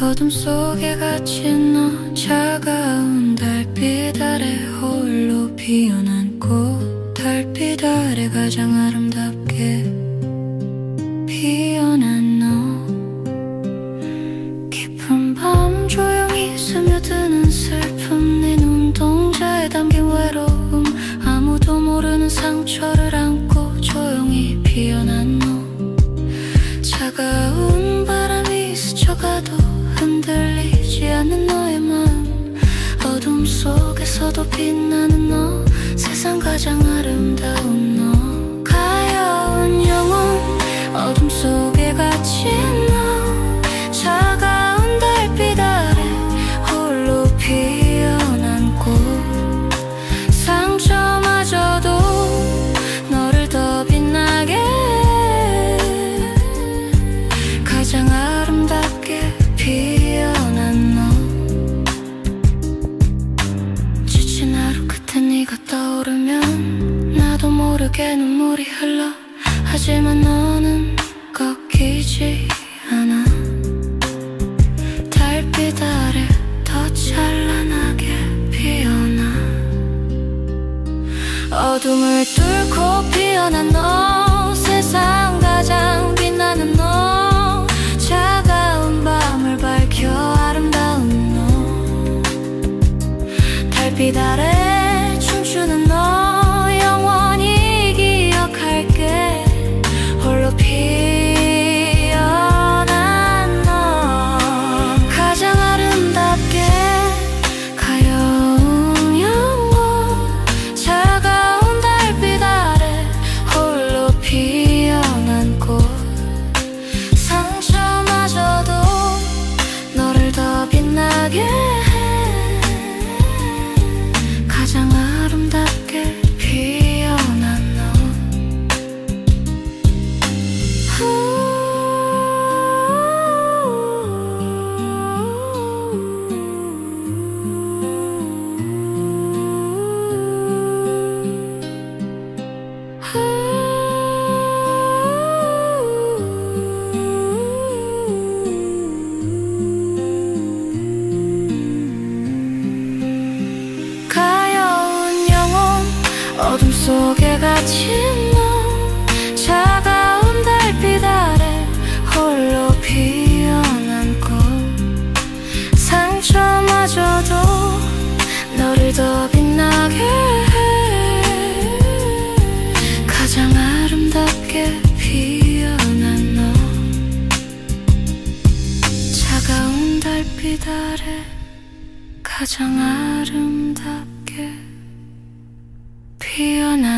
어둠 속에 갇힌 너 차가운 달빛 아래 홀로 피어난 꽃 달빛 아래 가장 아름답게 피어난 너. 깊은 밤 조용히 스며드는 슬픔 네 눈동자에 담긴 외로움 아무도 모르는 상처를 안 흔들리지 않는 너의 마음. 어둠 속에서도 빛나는 너 모르게 눈물이 흘러. 하지만 너는 꺾이지 않아. 달빛 아래 더 찬란하게 피어나. 어둠을 뚫고 피어난 너 속에 갇힌 너 차가운 달빛 아래 홀로 피어난 꽃 상처마저도 너를 더 빛나게 해. 가장 아름답게 피어난 너. 차가운 달빛 아래 가장 아름답게 必要な